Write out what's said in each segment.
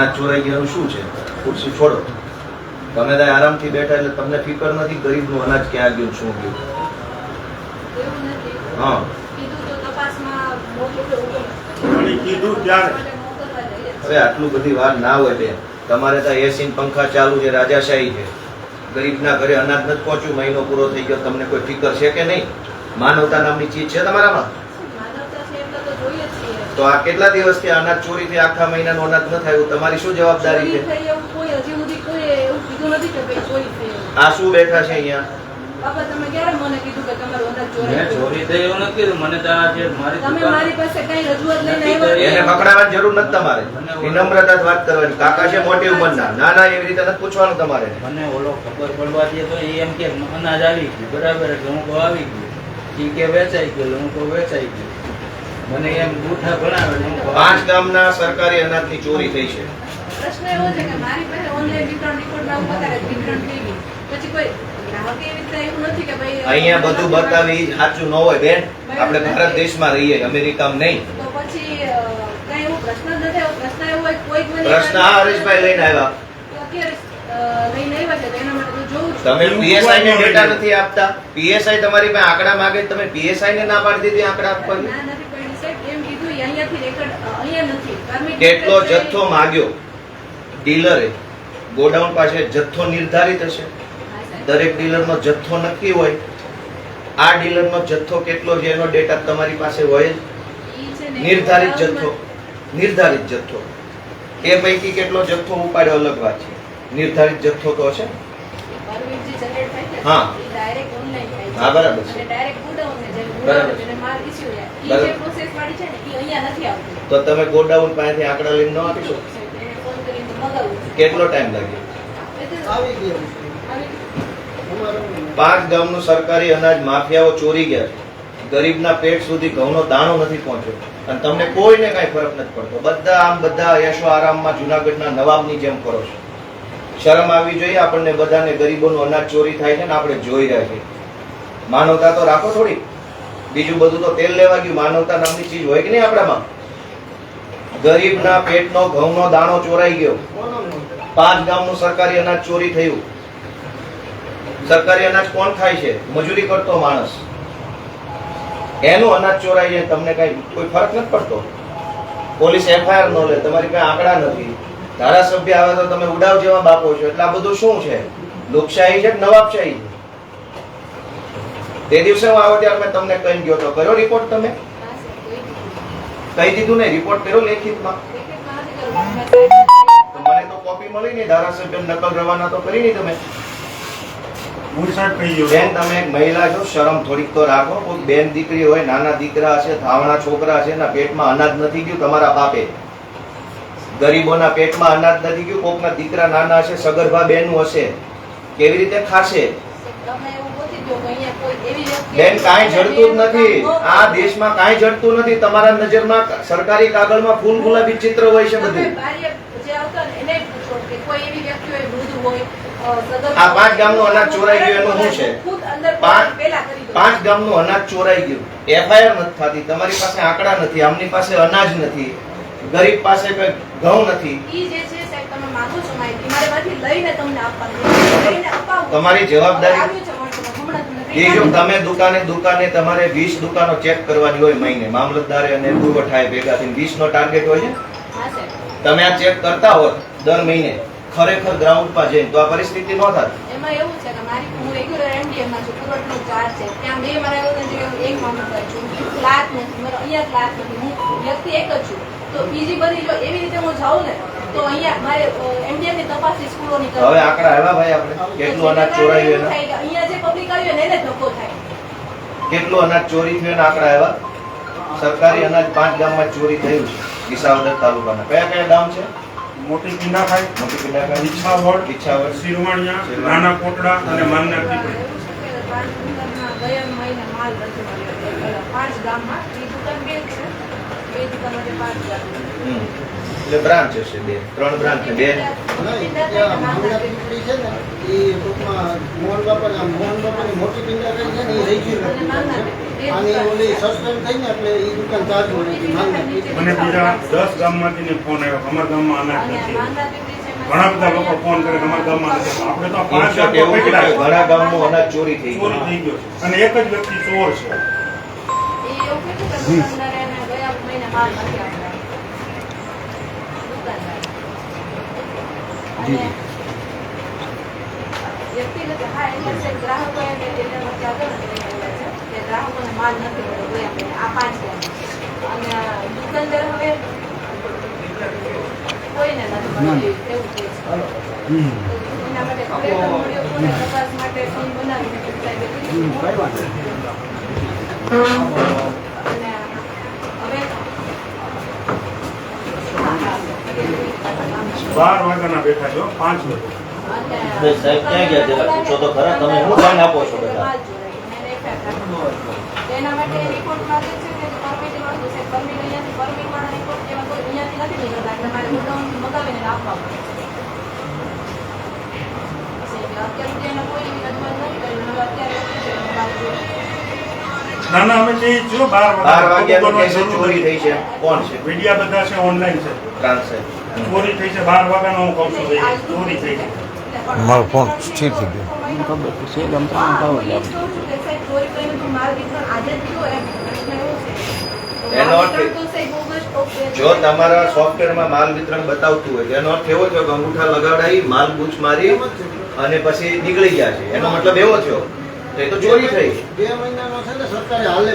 અનાજ ચોરાઈ ગયાનું શું છે? ખુરશી છોડો. તમે ત્યાં આરામથી બેઠા એટલે તમને ફિકર નથી ગરીબનું અનાજ ક્યાં ગયું શું ગયું હા. કીધું તો તપાસમાં મોકલો અને કીધું ત્યારે મોકલવા જઈએ હવે આટલું બધી વાર ના હોય બેન. તમારે ત્યાં એસી પંખા ચાલુ છે રાજાશાહી છે. ગરીબના ઘરે અનાજ નથી પહોંચ્યું મહિનો પૂરો થઈ ગયો તમને કોઈ ફિકર છે કે નહીં? માનવતા નામની ચીજ છે તમારામાં માનવતા છે એટલે તો જોઈએ જ છીએ તો આ કેટલા દિવસથી અનાજ ચોરીથી આખા મહિનાનું અનાજ ન થાય તમારી શું જવાબદારી છે? થઈ એવું કોઈ હજી સુધી કોઈ એવું કીધું નથી કે ભાઈ ચોરી થઈ એવું. આ શું બેઠા છે અહીંયા? બાપા તમે ક્યારે મને કીધું કે તમારું અનાજ ચોરી ચોરી થઈ એવું નથી કીધું. મને તો આ મારી તમે મારી પાસે કઈ રજૂઆત લઈને આવ્યા? એને પકડાવવાની જરૂર નથી તમારે. વિનમ્રતા જ વાત કરવાની. કાકા છે મોટી ઉંમરના. ના ના એવી રીતે નથી પૂછવાનું તમારે. મને ઓલો ખબર પડવા દે તો એ એમ કે અનાજ આવી ગયું. બરાબર એટલે હું કહું આવી ગયું. ઈ કે વેચાઈ ગયું હું કહું વેચાઈ ગયું. મને એમ બુઠા ભણાવે પાંચ ગામના સરકારી અનાજની ચોરી થઈ છે. પ્રશ્ન એવો છે કે મારી પાસે ઓનલાઈન વિતરણ રિપોર્ટ એવું બતાવે વિતરણ થઈ ગયું. પછી કોઈ ગ્રાહકે એવી રીતે એવું નથી કે ભાઈ અહીંયા બધું બતાવી સાચું ન હોય બેન. આપણે ભારત દેશમાં રહીએ અમેરિકામાં નહીં. તો પછી અ, કઈ એવો પ્રશ્ન આ હરીશભાઈ લઈને આવ્યા. તમે પીએસઆઈ ને ડેટા નથી આપતા. પીએસઆઈ તમારી પાસે આંકડા માંગે તમે પીએસઆઈ ને ના પાડી દીધી આંકડા આપવાની? કેટલો જથ્થો માગ્યો ડીલરે. ગોડાઉન પાસે જથ્થો નિર્ધારિત હશે. દરેક ડીલરનો જથ્થો નક્કી હોય. આ ડીલરનો જથ્થો કેટલો છે એનો ડેટા તમારી પાસે હોય નિર્ધારિત જથ્થો. નિર્ધારિત જથ્થો. એ પૈકી કેટલો જથ્થો ઉપાડ્યો અલગ વાત છે. નિર્ધારિત જથ્થો તો હશે હા. હા, બરાબર છે. બરાબર છે. ને, અહીંયા નથી આવતી. તો તમે ગોડાઉન પાસેથી આંકડા લઈને ન આપી શકો? એને phone કરીને મગાવવું છે. કેટલો ટાઈમ લાગ્યો આવી ગયું. આવી અમારું પાંચ ગામનું સરકારી અનાજ માફિયાઓ ચોરી ગયા. છે ગરીબના પેટ સુધી ઘઉંનો દાણો નથી પહોંચ્યો. અને તમને કોઈને કાંઈ ફરક નથી પડતો. બધા આમ બધા યશો આરામમાં જુનાગઢના નવાબની જેમ કરો છો. શરમ આવવી જોઈએ આપણને બધાને ગરીબોનું અનાજ ચોરી થાય છે ને આપણે જોઈ રહ્યા છીએ. માનવતા તો રાખો થોડી. બીજું બધું તો તેલ લેવા ગયું, માનવતા નામની ચીજ હોય કે નહીં આપણામાં? ગરીબના પેટનો, ઘઉંનો દાણો ચોરાઈ ગયો. પાંચ ગામનું સરકારી અનાજ ચોરી થયું. સરકારી અનાજ કોણ ખાય છે? મજૂરી કરતો માણસ. એનું અનાજ ચોરાઈ જાય, તમને કઈ કોઈ ફરક નથી પડતો? પોલીસ એફઆઈઆર નો લે, તમારી કઈ આંકડા નથી. ધારાસભ્ય આવે તો તમે ઉડાવ જેવા બાપો છો, એટલે આ બધું શું છે? લોકશાહી છે કે નવાબશાહી? છે તે દિવસે હું આવ્યો ત્યારે મેં તમને કહી ગયો તો કર્યો રિપોર્ટ તમે? કહી દીધું ને રિપોર્ટ કર્યો લેખિતમાં? મને તો કોપી મળી નહીં ધારાસભ્ય નકલ રવાના તો કરી નહીં તમે. બેન તમે એક મહિલા છો શરમ થોડીક તો રાખો. કોઈ બેન દીકરી હોય નાના દીકરા હશે ધાવણા છોકરા છે એના પેટમાં અનાજ નથી ગયું તમારા બાપે. ગરીબોના પેટમાં અનાજ નથી ગયું કોકના દીકરા નાના હશે સગર્ભા બેનું હશે. કેવી રીતે ખાશે? બેન કાંઈ જડતું જ નથી. આ દેશમાં કાંઈ જડતું નથી. તમારા નજરમાં સરકારી કાગળમાં ફૂલ ગુલાબી ચિત્ર હોય છે બધું. આ પાંચ ગામનું અનાજ ચોરાઈ ગયું એનું શું છે? પાંચ- ગામનું અનાજ ચોરાઈ ગયું. એફઆઈઆર નથી થતી. તમારી પાસે આંકડા નથી આમની પાસે અનાજ નથી. ગરીબ પાસે કોઈ ઘઉં નથી. ઈ જે છે સાહેબ તમે માંગો છો માહિતી મારે લઈને તમને આપવાની તમારી જવાબદારી- આવ્યું છે વર્ષોમાં, હમણાં તમને એ જો તમે દુકાને દુકાને તમારે વીસ દુકાનો ચેક કરવાની હોય મહિને મામલતદારે અને પુરવઠાએ ભેગા થઈને વીસ નો ટાર્ગેટ હોય છે? તમે આ ચેક કરતા હો દર મહિને ખરેખર ગ્રાઉન્ડ પર જઈને તો આ પરિસ્થિતિ ન થાત એમાં એવું છે કે મારી હું રેગ્યુલર એમડીએમમાં છું પુરવઠનો ચાર્જ છે. ત્યાં બે મારા એવું નથી એક મામલતદાર છું. ક્લાસ નથી મારો અહીંયા ક્લાસ નથી. હું વ્યક્તિ એક જ છું. તો બીજી બધી જો એવી રીતે હું જાઉં ને તો અહીંયા મારે એમડીએમની તપાસ સ્કૂલોની કરવી. હવે આંકડા આવ્યા ભાઈ આપણે? કેટલું અનાજ ચોરાયું એના? અહીંયા જે પબ્લિક આવ્યું ને એને ધક્કો થાય. કેટલું અનાજ ચોરી થયું એના આંકડા આવ્યા? સરકારી અનાજ પાંચ ગામમાં ચોરી થયું છે વિસાવદર તાલુકાના કયા કયા ગામ છે? મોટી પિંડા ખાય મોટી પિંડાકા ઈચ્છાવડ નાના કોટડા અને માનના પીપળી ગયા મહિને માલ પાંચ ગામમાં એ દુકાન બે જ છે બે દુકાન માટે પાંચ ગામ હમ. એટલે બ્રાન્ચ હશે બે ત્રણ બ્રાન્ચ બે? નહીં, ત્યાં આંબેડા પીપળી છે ને એ ટૂંકમાં મોહન બાપા મોહન બાપાની મોટી પિંડા કરી છે ને એ રહી અને નાના નથી. અને ઓલી સસ્પેન્ડ થઈ ને એટલે એ દુકાન ચાલુ નથી મને બીજા દસ ગામમાંથી ફોન આવ્યો. અમારા ગામમાં અનાજ નથી. ઘણા બધા લોકો ફોન કરે અમારા ગામમાં આપણે તો પાંચ. ઘણા ગામમાં અનાજ ચોરી થઈ ચોરી થઈ ગયો અને એક જ વ્યક્તિ ચોર છે. એને. અને વ્યક્તિગત હા એટલે ગ્રાહકો એને નથી રહેલા કે ગ્રાહકોને માલ નથી મળ્યો ગયા આ પાંચ અને દુકાનદાર હવે કોઈને નથી મળ્યું એવું કહે એના માટે ખરેખર માટે ટીમ બનાવીને કીધું. અને હવે બાર વાગ્યાના બેઠા છો પાંચ વાગે બે સાહેબ ક્યાં ગયા જરા પૂછો તો ખરા. તમે શું ધ્યાન આપો છો બધા? એના માટે રિપોર્ટ માંગે છે કે પરમિટ માંગે છે પરમિટ અહીંયાથી પરમિટ વાળા રિપોર્ટ એવા કોઈ અહીંયાથી નથી નીકળતા એટલે મારે ગોડાઉનથી મગાવીને આપવા પડે. છે અત્યાર સુધી એને કોઈ એવી રજૂઆત નથી કરી હવે અત્યારે શું છે કે મારે જોઈએ. ના ના અમે છીએ બાર બાર વાગ્યાનું વાગ્યા કેસે ચોરી થઈ છે. કોણ છે? મીડિયા બધા છે ઓનલાઈન છે. ટ્રાન્સેટ ચોરી થઈ છે બાર વાગ્યાનો હું કહું છું ચોરી થઈ છે. મારો ફોન સ્થિર થઈ ગયો. છે જ એનો અર્થ તમારા સોફ્ટવેરમાં માલ વિતરણ બતાવતું હોય એનો અર્થ એવો થયો કે અંગૂઠા લગાડાઈ માલ બૂચ મારી અને પછી નીકળી ગયા છે. એનો મતલબ એવો થયો તો એ તો ચોરી થઈ. બે મહિનાનો છે ને સરકારે હાલે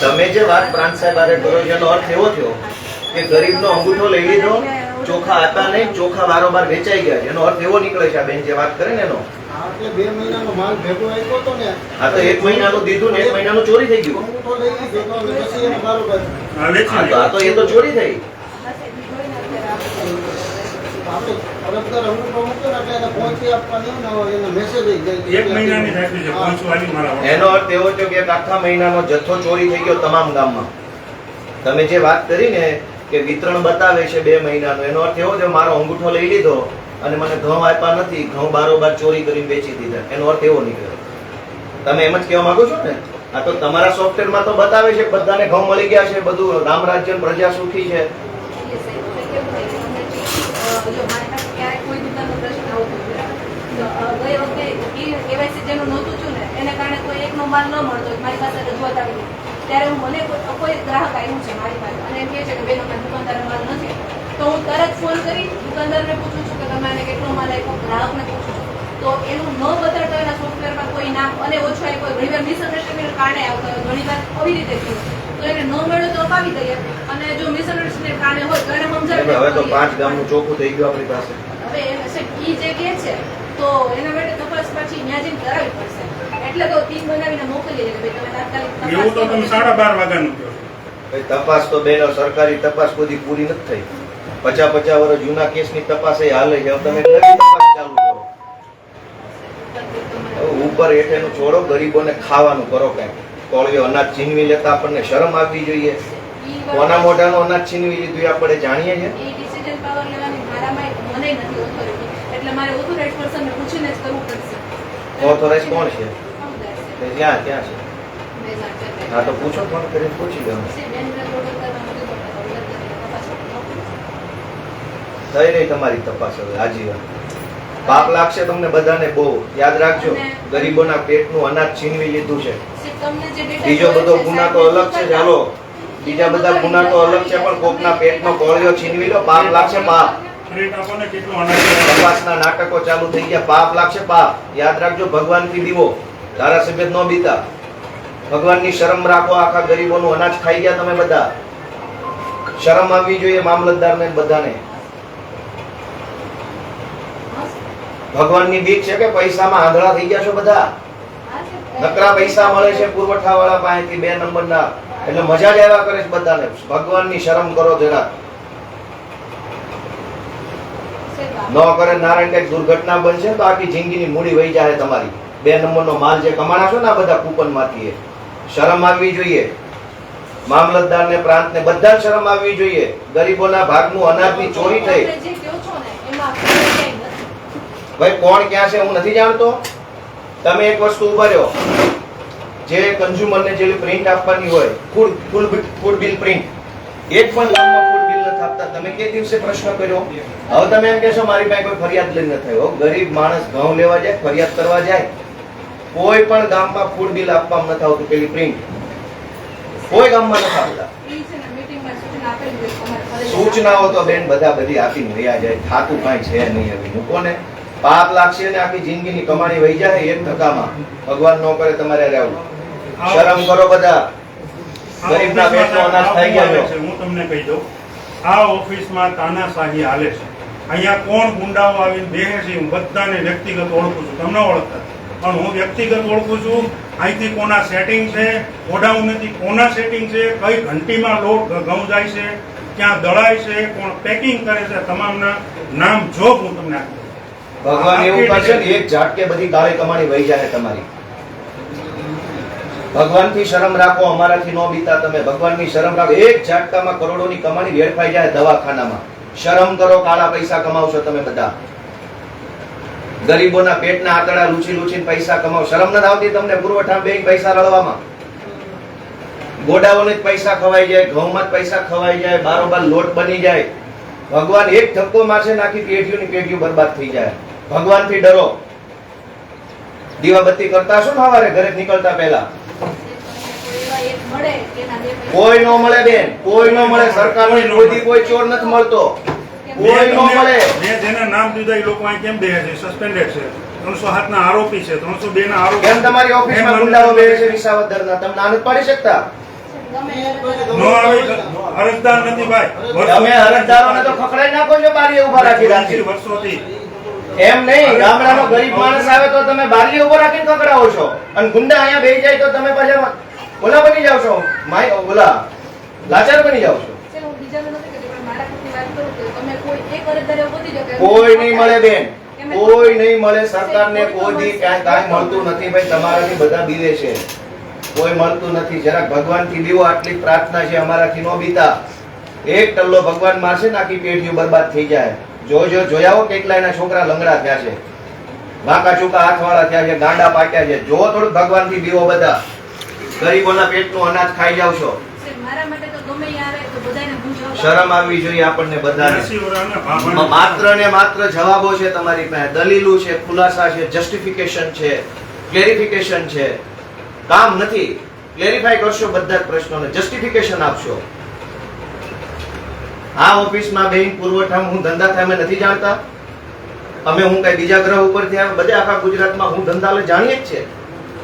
તમે જે વાત પ્રાંત સાહેબ આરે કરો એનો અર્થ એવો થયો કે ગરીબનો અંગૂઠો લઈ લીધો ચોખા હતા નહીં ચોખા વારોબાર વેચાઈ ગયા છે. એનો અર્થ એવો નીકળે છે આ બેન જે વાત કરે ને એનો. એટલે બે મહિનાનો માલ ભેગો આપ્યો હતો ને. આ તો એક મહિનાનું દીધું ને એક મહિનાનું ચોરી થઈ ગયું. અંગૂઠો લઈ લીધો તો પછી એને બારોબાર હા તો એ તો ચોરી થઈ. આપણે. અરજદાર અંગૂઠો મૂક્યો ને એટલે એને પહોંચી આપવાની ને હવે એને મેસેજ આવી જાય એક મહિનાની રાખ્યું છે પહોંચવાની મારા વખતે. એનો અર્થ એવો થયો કે આખા મહિનાનો જથ્થો ચોરી થઈ ગયો તમામ ગામમાં. તમે જે વાત કરી ને કે વિતરણ બતાવે છે બે મહિનાનો. એનો અર્થ એવો છે મારો અંગૂઠો લઈ લીધો અને મને ઘઉં આપ્યા નથી ઘઉં બારોબાર ચોરી કરીને વેચી દીધા. એનો અર્થ એવો નીકળ્યો. તમે એમ જ કહેવા માંગો છો ને? આ તો તમારા સોફ્ટવેરમાં તો બતાવે છે બધાને ઘઉં મળી ગયા છે બધું રામ રાજ્ય પ્રજા સુખી છે. ગઈ વખતે KYC જેનું નહોતું છું ને, એને કારણે કોઈ એકનો માલ ન મળતો મારી પાસે રજૂઆત આવી. ત્યારે મને કોઈ- કોઈ ગ્રાહક આવ્યું છે મારી પાસે. અને એમ કહે છે કે બેન અમારા દુકાનદાર માલ નથી. તો હું તરત ફોન કરી દુકાનદારને પૂછું છું કે તમે આને કેટલો માલ આપ્યો? ગ્રાહકને પૂછું છું. તો એનું ન બતાડતો એના સોફ્ટવેરમાં કોઈ નામ અને ઓછો આપ્યું ઘણીવાર વાર મિસઅન્ડરસ્ટેન્ડિંગ કારણે આવતા હોય ઘણી વાર આવી રીતે થયું તો એને ન મળ્યું તો અપાવી દઈએ. અને જો મિસઅન્ડરસ્ટેન્ડિંગ કારણે હોય તો એને સમજાવી હવે તો. પાંચ ગામનું ચોખ્ખું થઈ ગયું આપણી પાસે. હવે એ જે કહે છે તો એના માટે તપાસ પાછી ન્યા જઈને કરાવવી પડશે. એટલે તો ટીમ બનાવીને મોકલી દે ભાઈ તમે તાત્કાલિક તપાસ એવું તો તમે સાડા બાર વાગ્યાનું કહો ભાઈ તપાસ તો બેનો સરકારી તપાસ બધી પૂરી નથી થઈ. પચાસ પચાસ વર્ષ જૂના કેસની તપાસ એ હાલે છે. તમે નવી તપાસ ચાલુ કરો. ઉપર હેઠેનું છોડો ગરીબોને ખાવાનું કરો કઈ. કોળીઓ અનાજ છીનવી લેતા આપણને શરમ આવવી જોઈએ. કોના મોઢાનો અનાજ છીનવી લીધું એ આપણે જાણીએ છીએ. ડિસિઝન પાવર લેવાની મારામાં મને નથી ઓથોરિટી એટલે મારે ઓથોરાઇઝ પર્સનને પૂછીને જ કરવું પડશે. ઓથોરાઇઝ કોણ છે? સમજાય છે. તે ક્યાં ક્યાં છે. હા તો પૂછો ફોન કરીને પૂછી. થઈ રહી તમારી તપાસ હવે આજીવન પાપ લાગશે તમને બધાને બહુ યાદ રાખજો ગરીબોના પેટનું અનાજ છીનવી લીધું છે બીજો બધો ગુના તો અલગ છે ચાલો બીજા બધા ગુના તો અલગ છે પણ કોકના પેટનો કોળિયો છીનવી લો પાપ લાગશે પાપ. તપાસના નાટકો ચાલુ થઈ ગયા પાપ લાગશે પાપ યાદ રાખજો ભગવાનથી બીવો ધારાસભ્ય નો બીતા. ભગવાનની શરમ રાખો, આખા ગરીબોનું અનાજ ખાઈ ગયા તમે બધા. શરમ આવવી જોઈએ મામલતદારને બધાને. ભગવાનની બીક છે કે પૈસામાં આંધળા થઈ ગયા છો બધા? નકરા પૈસા મળે છે પુરવઠા વાળા પાસેથી બે નંબરના. એટલે મજા જ આવ્યા કરે છે બધાને. ભગવાનની શરમ કરો જરા. ન કરે નારાયણ કંઈક દુર્ઘટના બનશે તો આખી જિંદગીની મૂડી વહી જાય તમારી. બે નંબરનો માલ જે કમાણા છો ને આ બધા કૂપનમાંથી એ. શરમ આવવી જોઈએ. મામલતદાર ને પ્રાંત ને બધા શરમ આવવી જોઈએ. ગરીબોના ભાગનું અનાજની ચોરી થઈ. ભાઈ કોણ ક્યાં છે હું નથી જાણતો. તમે એક વસ્તુ ઊભા રહ્યો જે કન્ઝ્યુમરને જે પ્રિન્ટ આપવાની હોય food food food bill print એક પણ ગામમાં ફૂડ બિલ નથી આપતા. તમે કે દિવસે પ્રશ્ન કર્યો? હવે તમે એમ કહેશો મારી પાસે કોઈ ફરિયાદ લઈને થયો. ગરીબ માણસ ઘઉં લેવા જાય ફરિયાદ કરવા જાય. કોઈ પણ ગામમાં ફૂડ બિલ આપવામાં નથી આવતું પેલી પ્રિન્ટ કોઈ ગામમાં નથી ફરજ સૂચનાઓ તો બેન બધા બધી આપી રહ્યા જાય. થાતું કાંઈ છે નહીં હવે. મૂકો પાપ લાગશે ને આખી જિંદગીની કમાણી વહી જાય એક ધક્કામાં. ભગવાન નો કરે તમારે રહેવું શરમ કરો બધા. ગરીબના પેટનો અનાજ થઈ ગયો હું તમને કહી દઉં. આ ઓફિસમાં તાનાશાહી હાલે છે. અહીંયા કોણ ગુંડાઓ આવીને બેસે છે હું બધાને વ્યક્તિગત ઓળખું છું. તમને ઓળખતા પણ હું વ્યક્તિગત ઓળખું છું અહીંથી કોના સેટિંગ છે ગોડાઉનથી કોના સેટિંગ છે કઈ ઘંટીમાં લોટ ઘઉં જાય છે ક્યાં દળાય છે કોણ પેકિંગ કરે છે તમામના નામ જોબ હું તમને આપું ભગવાન એવું કરશે ને એક ઝાટકે બધી કાળી કમાણી વહી જાય તમારી. ભગવાનથી શરમ રાખો અમારાથી નો બીતા તમે. ભગવાનની શરમ રાખો. એક ઝાટકામાં કરોડોની કમાણી વેડફાઈ જાય દવાખાનામાં. શરમ કરો કાળા પૈસા કમાવશો તમે બધા. ગરીબોના પેટના આંતરડા લૂછી લૂછીને પૈસા કમાવ. શરમ નથી આવતી તમને પુરવઠા બેંક પૈસા રળવામાં. ગોડાઓને જ પૈસા ખવાઈ જાય ઘઉંમાં જ પૈસા ખવાઈ જાય બારોબાર લોટ બની જાય. ભગવાન એક ઠપકો મારશે નાખી પેઢીઓની પેઢીઓ બરબાદ થઈ જાય. ભગવાનથી ડરો. દીવાબત્તી કરતા શું સવારે ઘરે નીકળતા પહેલા? કોઈ નો મળે બેન કોઈ નો મળે. સરકારનો કોઈ કોઈ ચોર નથી મળતો. કોઈ નો મળે મેં જેના નામ દીધા એ લોકો અહીં કેમ બેસે છે? સસ્પેન્ડેડ છે. ત્રણસો સાત ના આરોપી છે. ત્રણસો બે ના આરોપી કેમ તમારી ઓફિસમાં ગુંડાઓ બેસે છે. વિસાવદરના? તમે ના પાડી શકતા? નો આવે અરજદાર નથી ભાઈ. તમે અરજદારોને તો ખખડાઈ નાખો છો બારી ઊભા રાખી રાખી. વર્ષોથી. એમ નહીં ગામડાનો ગરીબ માણસ આવે તો તમે બારીએ ઊભો રાખીને ખખડાવો છો. અને ગુંડા અહીંયા બેસી જાય તો તમે પાછા ઓલા બની જાવ છો. માય ઓલા લાચાર બની જાવ છો. કોઈ નહીં મળે બેન. કોઈ નહીં મળે સરકારને કોઈ દી ક્યાંય કાંઈ મળતું નથી ભાઈ તમારાથી બધા બીવે છે. કોઈ મળતું નથી. જરાક ભગવાનથી બીવો આટલી પ્રાર્થના છે અમારાથી નો બીતા. એક ટલ્લો ભગવાન મારશે ને આખી પેઢીઓ બરબાદ થઈ જાય. જોજો જોયાઓ કેટલા એના છોકરા લંગડા થયા છે. વાંકા ચૂકા હાથવાળા થયા છે ગાંડા પાક્યા છે. જો થોડું ભગવાનથી બીવો બધા. ગરીબોના પેટનું અનાજ ખાઈ જાવ છો. મારા માટે તો ગમે આવે. શરમ આવવી જોઈએ આપણને બધાને. માત્ર ને માત્ર જવાબો છે તમારી પાસે. દલીલો છે ખુલાસા છે જસ્ટિફિકેશન છે ક્લેરિફિકેશન છે. કામ નથી. ક્લેરિફાઈ કરશો બધા જ પ્રશ્નોને. જસ્ટિફિકેશન આપશો. આ ઓફિસમાં બેંક પુરવઠા હું ધંધા થાય અમે નથી જાણતા. અમે હું કઈ બીજા ગ્રહ ઉપર થયા? બધે આખા ગુજરાતમાં હું ધંધા જાણીએ જ છે.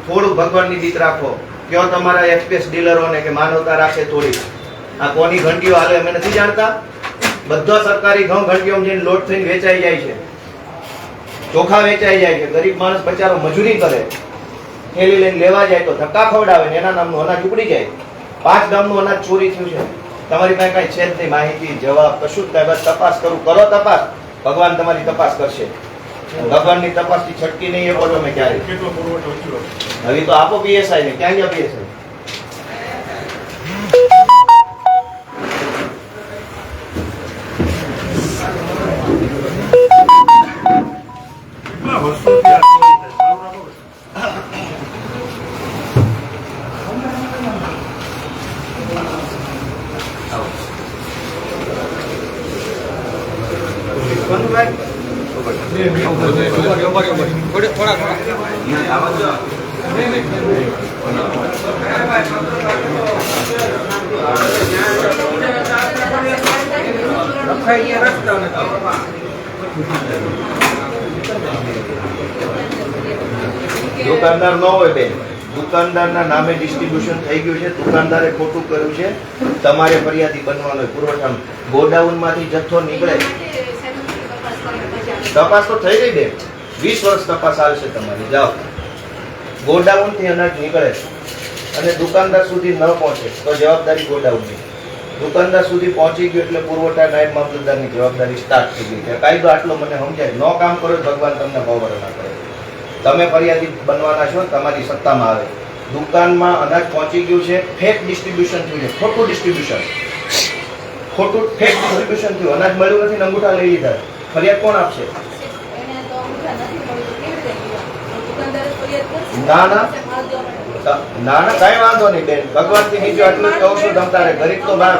થોડું ભગવાનની બીક રાખો. કયો તમારા એક્સપ્રેસ ડીલરોને કે માનવતા રાખે થોડી આ કોની ઘંટીઓ હાલે અમે નથી જાણતા? બધા સરકારી ઘઉં ઘંટીઓ જઈને લોટ થઈને વેચાઈ જાય છે. ચોખા વેચાઈ જાય છે. ગરીબ માણસ બચારો મજૂરી કરે. થેલી લઈને લેવા જાય તો ધક્કા ખવડાવે ને એના નામનું અનાજ ઉપડી જાય. પાંચ ગામનું અનાજ ચોરી થયું છે. તમારી પાસે કઈ છે જ નહીં. માહિતી જવાબ કશું જ બસ તપાસ કરું. કરો તપાસ. ભગવાન તમારી તપાસ કરશે. ભગવાનની તપાસથી છટકી નહીં એ બોલો તમે ક્યારે કેટલો પુરવઠો હવે તો આપો પીએસઆઈ ને ક્યાં ગયા પીએસઆઈ? દુકાનદારના નામે ડિસ્ટ્રીબ્યુશન થઈ ગયું છે. દુકાનદારે ખોટું કર્યું છે. તમારે ફરિયાદી બનવાનો. પુરવઠા ગોડાઉનમાંથી જથ્થો નીકળે. તપાસ તો થઈ ગઈ બે. વીસ વર્ષ તપાસ આવશે તમારી. જાઓ. ગોડાઉનથી અનાજ નીકળે. અને દુકાનદાર સુધી ન પહોંચે. તો જવાબદારી ગોડાઉનની. દુકાનદાર સુધી પહોંચી ગયું એટલે પુરવઠા નાયબ મામલતદારની જવાબદારી સ્ટાર્ટ થઈ ગઈ છે. કાયદો આટલો મને સમજાય. ન કામ કરો ભગવાન તમને ભાવ ના કરે. તમે ફરિયાદી બનવાના છો, તમારી સત્તામાં આવે. દુકાનમાં અનાજ પહોંચી ગયું છે ફેક ડિસ્ટ્રીબ્યુશન થયું છે ખોટું ડિસ્ટ્રીબ્યુશન ખોટું ફેક ડિસ્ટ્રીબ્યુશન થયું. અનાજ મળ્યું નથી અંગૂઠા લઈ લીધા. ફરિયાદ કોણ આપશે? એને તો અંગૂઠા નથી ના ના. ના ના કઈ વાંધો નહીં બેન. ભગવાનથી બીજું આટલું જ કહું છું તમ તારે ગરીબ તો ગયો.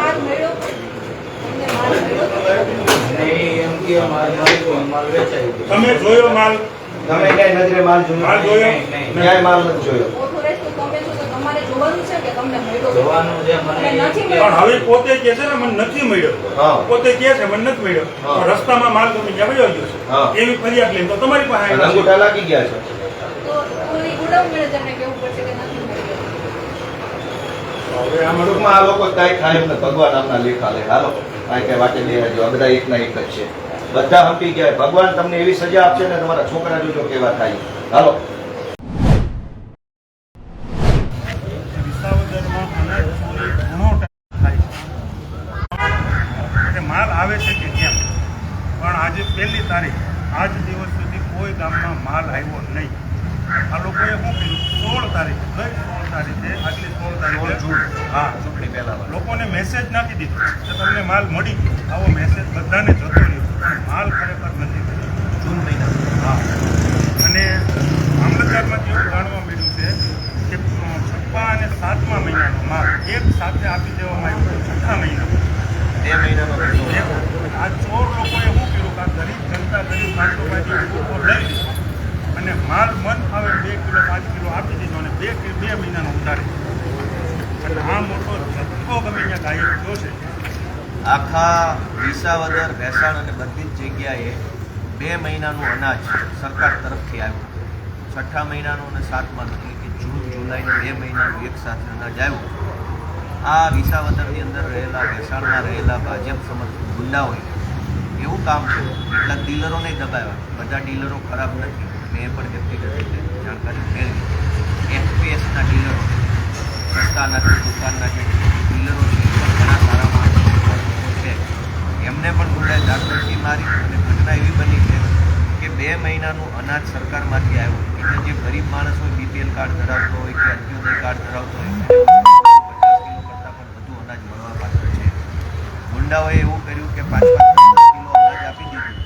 તમે જોયો માલ? તમે ક્યાંય નજરે માલ માલ જોયો. ક્યાંય માલ નથી જોયો ઓથોરાઇઝ તો તમે છો તો તમારે જોવાનું છે કે તમને મળ્યો જોવાનું છે મને મને નથી એમ પણ હવે પોતે કે છે ને મને નથી મળ્યો. પોતે કે છે મને નથી મળ્યો. હા. રસ્તામાં માલ ગમે ત્યાં ગયો છે. એવી ફરિયાદ લઈને તો તમારી પાસે અને આવ્યો છે. અંગૂઠા લાગી ગયા છે. તો ઓલી ગુડાઉન મેનેજરને કહેવું પડશે કે નથી હવે આમાં ટૂંકમાં આ લોકો કાંઈ થાય એમ ભગવાન આમના લેખા લે. હાલો કાંઈ કઈ વાટે લઈ જો આ બધા એકના એક જ છે. બધા હંપી ગયા. ભગવાન તમને એવી સજા આપશે ને તમારા છોકરા જોજો કેવા થાય. હાલો વિસાવદરમાં અનાજ ચોરી ઘણો ટાઈમ થાય છે એટલે માલ આવે છે કે કેમ પણ આજે પહેલી તારીખ આજ દિવસ સુધી કોઈ ગામમાં માલ આવ્યો નહીં. આ લોકોએ શું કર્યું સોળ તારીખ ગઈ સોળ તારીખે આટલી સોળ તારીખે હા. ચૂંટણી પહેલા લોકોને મેસેજ નાખી દીધો કે તમને માલ મળી ગયો. આવો મેસેજ બધાને જતો રહ્યો. માલ ખરેખર નથી. જૂન મહિના. હા. અને મામલતદારમાંથી એવું જાણવા મળ્યું છે કે છઠ્ઠા અને સાતમા મહિનાનો માલ એક સાથે આપી દેવામાં આવ્યો છઠ્ઠા મહિનામાં. બે મહિનાનો આ ચોર લોકોએ શું આ ગરીબ જનતા ગરીબ માણસો પાસેથી ભૂખો લઈ અને માલ, મન આવે બે કિલો, પાંચ કિલો આપી દીધો અને બે બે મહિનાનો ઉતારી એટલે આ મોટો જથ્થો ગમે ત્યાં ગાયબ થયો છે. આખા વિસાવદર ભેસાણ અને બધી જ જગ્યાએ બે મહિનાનું અનાજ સરકાર તરફથી આવ્યું. છઠ્ઠા મહિનાનું અને સાતમાનું એટલે કે જૂન, જુલાઈનું બે મહિનાનું એક સાથે અનાજ આવ્યું. આ વિસાવદરની અંદર રહેલા ભેસાણમાં રહેલા ભાજપ સમર્થિત ગુંડાઓએ એવું કામ છે કેટલાક ડીલરોને દબાવ્યા. બધા ડીલરો ખરાબ નથી. મેં પણ વ્યક્તિગત રીતે જાણકારી મેળવી. એફપીએસના ડીલરો રસ્તાના છે દુકાનના જે ડીલરો છે ઘણા સારા માણસો છે. એમને પણ ગુંડાએ દાખલથી મારી અને ઘટના એવી બની છે કે બે મહિનાનું અનાજ સરકારમાંથી આવ્યું. એટલે જે ગરીબ માણસ હોય બીપીએલ કાર્ડ ધરાવતો હોય કે અંત્યોદય કાર્ડ ધરાવતો હોય પચાસ કિલો કરતાં પણ વધુ અનાજ મળવા પાત્ર છે. ગુંડાઓએ એવું કર્યું કે પાંચ પાંચ દસ દસ કિલો અનાજ આપી દીધું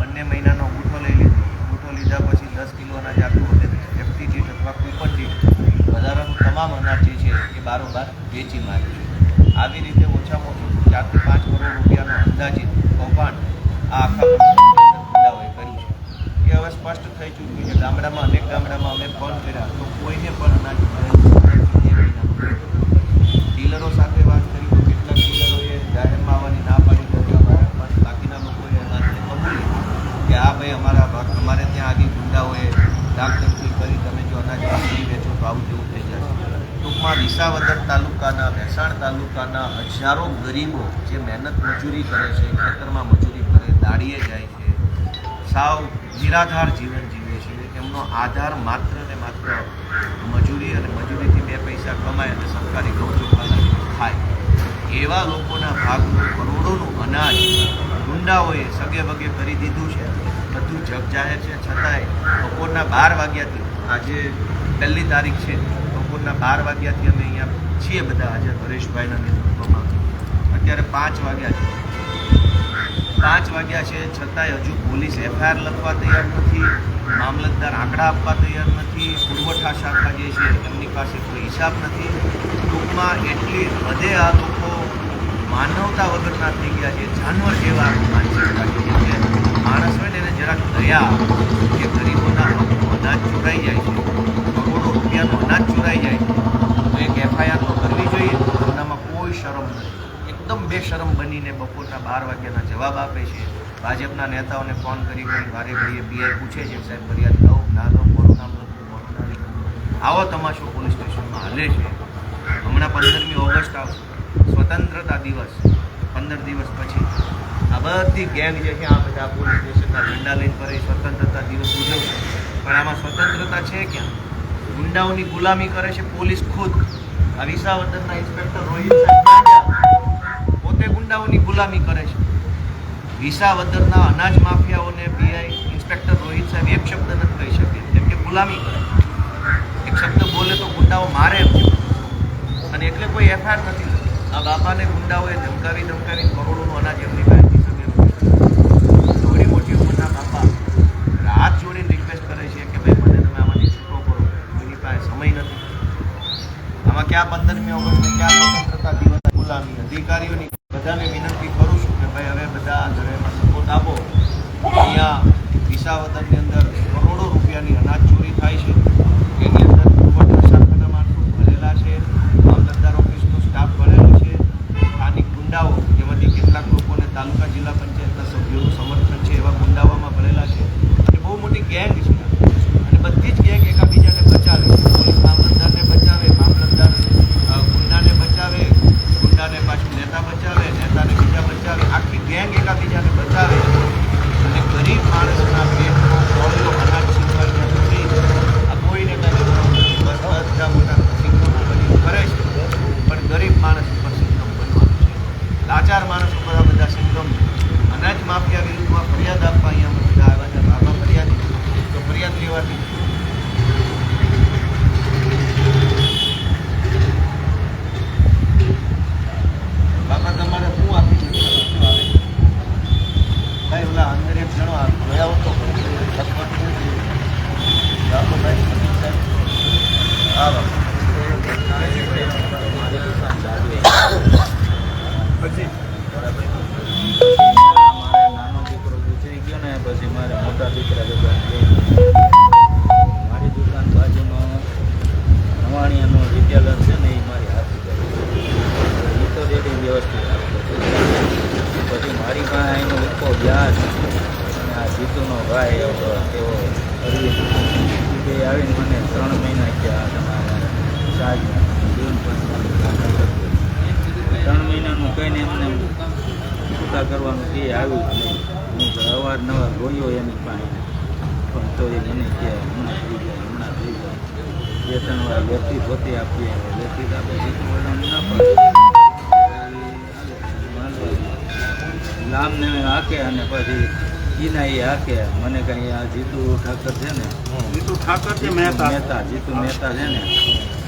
બંને મહિનાનો અંગૂઠો લઈ લીધો અંગૂઠો લીધા પછી દસ કિલોના આપ્યું અને વ્યક્તિ દીઠ અથવા કૂપન દીઠ વધારાનું તમામ અનાજ જે છે એ બારોબાર વેચી માર્યું આવી રીતે ઓછામાં ઓછું ચારથી પાંચ કરોડ રૂપિયાનો અંદાજિત કૌભાંડ આ આખા ગુંડાઓએ કર્યું છે. એ હવે સ્પષ્ટ થઈ ચૂક્યું છે. ગામડામાં, અનેક ગામડામાં અમે ફોન કર્યા તો કોઈને પણ અનાજ મળેલું નથી બે મહિનાનું ડીલરો સાથે વાત કરી તો કેટલાક ડીલરોએ જાહેરમાં આવવાની ના પાડી દીધી અમારા પણ બાકીના લોકોએ અનાજને કબૂલી કે આ ભાઈ અમારા ભાગ અમારે ત્યાં આગળ ગુંડાઓએ દાખલથી કરી તમે જો અનાજ નહીં વેચો તો આવું જેવું થઈ જશે ટૂંકમાં વિસાવદર તાલુકાના ભેસાણ તાલુકાના હજારો ગરીબો જે મહેનત મજૂરી કરે છે, ખેતરમાં મજૂરી કરે, દાડીએ જાય છે, સાવ નિરાધાર જીવન જીવે છે, એમનો આધાર માત્ર ને માત્ર મજૂરી અને મજૂરીથી બે પૈસા કમાય અને સરકારી ગૌ થાય. એવા લોકોના ભાગનું કરોડોનું અનાજ ગુંડાઓએ સગે વગે કરી દીધું છે. બધું જગ જાહેર છે. છતાંય બપોરના બાર વાગ્યાથી, આજે પહેલી તારીખ છે, બપોરના બાર વાગ્યાથી અમે અહીંયા છીએ બધા હાજર હરેશભાઈના નેતૃત્વમાં અત્યારે પાંચ વાગ્યા છે. પાંચ વાગ્યા છે, છતાંય હજુ પોલીસ એફઆઈઆર લખવા તૈયાર નથી, મામલતદાર આંકડા આપવા તૈયાર નથી, પુરવઠા શાખા જે છે એમની પાસે કોઈ હિસાબ નથી. ટૂંકમાં એટલી હદે આ લોકો માનવતા વગરના થઈ ગયા છે, જાનવર જેવા માનસિકતા છે માણસ હોય ને એને જરાક દયા કે ગરીબોના અનાજ ચોરાઈ જાય છે, કરોડો રૂપિયાનું અનાજ ચોરાઈ જાય છે તો એક એફઆઈઆર તો કરવી જોઈએ એનામાં કોઈ શરમ નથી એકદમ બેશરમ બનીને બપોરના બાર વાગ્યાના જવાબ આપે છે. ભાજપના નેતાઓને ફોન કરી કરી વારે ઘડીએ પીઆઈ પૂછે છે, સાહેબ, ફરિયાદ દઉં ના દઉં મોડું નામ આવો તમાશો પોલીસ સ્ટેશનમાં હાલે છે. હમણાં પંદરમી ઓગસ્ટ આવશે. સ્વતંત્રતા દિવસ. પંદર દિવસ પછી. આ બધી ગેંગ જે છે, આ બધા પોલીસ સ્ટેશનના ઝંડા લઈને ફરે, સ્વતંત્રતા દિવસ ઉજવશે પણ આમાં સ્વતંત્રતા છે ક્યાં? ગુંડાઓની ગુલામી કરે છે પોલીસ ખુદ. આ વિસાવદરના ઇન્સ્પેક્ટર રોહિત સાહેબ ગુંડાઓની ગુલામી કરે છે. વિસાવદરના અનાજ માફિયાઓને પીઆઈ ઇન્સ્પેક્ટર રોહિત સાહેબ એક શબ્દ નથી કહી શકે, કેમ કે ગુલામી કરે એક શબ્દ બોલે તો ગુંડાઓ મારે અને એટલે કોઈ એફઆઈઆર નથી આ બાપાને ગુંડાઓએ ધમકાવી ધમકાવી કરોડોનું અનાજ એમની પાસે શકે થોડી મોટી ઉંમરના બાપા હાથ જોડીને રિક્વેસ્ટ કરે છે કે ભાઈ મને તમે આમાંથી છૂટો કરો. કોઈની ક્યાં પંદરમી ઓગસ્ટ ક્યાં આપીએ લેખિત આપે શીખવાનું ના પડે લામને હાકે અને પછી એના એ હાકે મને કઈ આ જીતુ ઠાકર છે ને જીતુ ઠાકર છે મહેતા મહેતા જીતુ મહેતા છે ને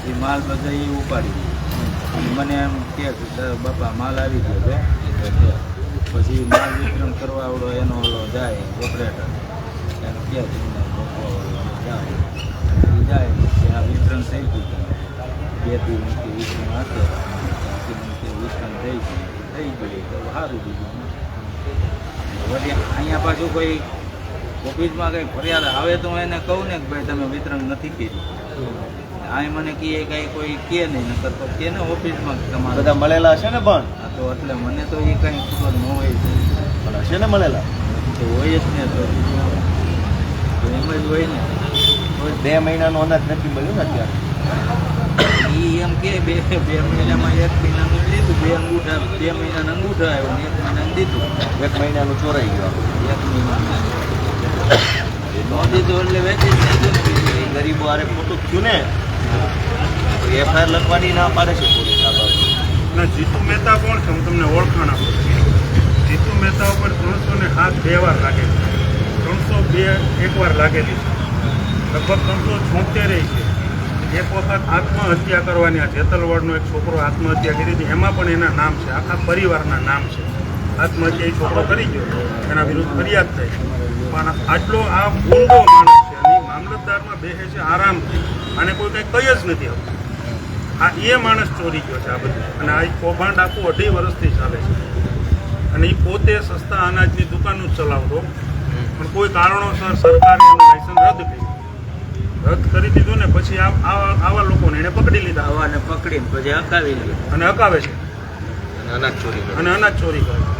એ માલ બધા એ ઉપાડી મને એમ કે બાપા માલ આવી ગયો છે પછી માલ વિતરણ કરવા આવડો એનો ઓલો જાય ઓપરેટર એનો કે જાય જાય આ વિતરણ થઈ ગયું બે દી મૂકી વિતરણ આપે બાકી મૂકી વિતરણ થઈ ગયું થઈ ગયું તો સારું બીજું અહીંયા પાછું કોઈ ઓફિસમાં કંઈ ફરિયાદ આવે તો હું એને કહું ને કે ભાઈ તમે વિતરણ નથી કર્યું આ મને કહે કઈ કોઈ કે નહીં નકર તો કે ને ઓફિસમાં તમારે બધા મળેલા છે ને પણ તો એટલે મને તો એ કંઈ ખબર ન હોય પણ હશે ને મળેલા તો હોય જ ને તો એમ જ હોય ને બે મહિનાનો અનાજ નથી મળ્યું ને અત્યારે એ એમ કે બે બે મહિનામાં એક મહિનાનું લીધું બે અંગૂઠા બે મહિનાના અંગૂઠા આવ્યો ને એક મહિનાનું દીધું. એક મહિનાનું ચોરાઈ ગયો એક મહિનાનું. નો દીધું એટલે વેચી દીધું એ ગરીબો આરે ખોટું થયું ને. એફઆઈઆર લખવાની ના પાડે છે પોલીસ આ જીતુ મહેતા કોણ છે? હું તમને ઓળખાણ આપું જીતુ મહેતા ઉપર ત્રણસો ને હાથ બે વાર લાગેલી ત્રણસો બે એક વાર લાગેલી છે. લગભગ ત્રણસો છોતેર છે. એક વખત આત્મહત્યા કરવાની આ જેતલવાડનો એક છોકરો આત્મહત્યા કરી હતી. એમાં પણ એના નામ છે. આખા પરિવારના નામ છે. આત્મહત્યા એ છોકરો કરી ગયો. એના વિરુદ્ધ ફરિયાદ થઈ. પણ આટલો આ ઊંડો માણસ છે અને મામલતદારમાં બેસે છે આરામથી. અને કોઈ કંઈ કહી જ નથી આવતું. આ એ માણસ ચોરી ગયો છે આ બધું. અને આ કૌભાંડ આખું અઢી વર્ષથી ચાલે છે. અને એ પોતે સસ્તા અનાજની દુકાન જ ચલાવતો. પણ કોઈ કારણોસર સરકારે લાયસન્સ રદ કર્યું. રદ કરી દીધું ને પછી આ- આવા આવા લોકોને એને પકડી લીધા. આવાને પકડીને પછી હકાવી લે અને હકાવે છે. અને અનાજ ચોરી અને અનાજ ચોરી કરે. છે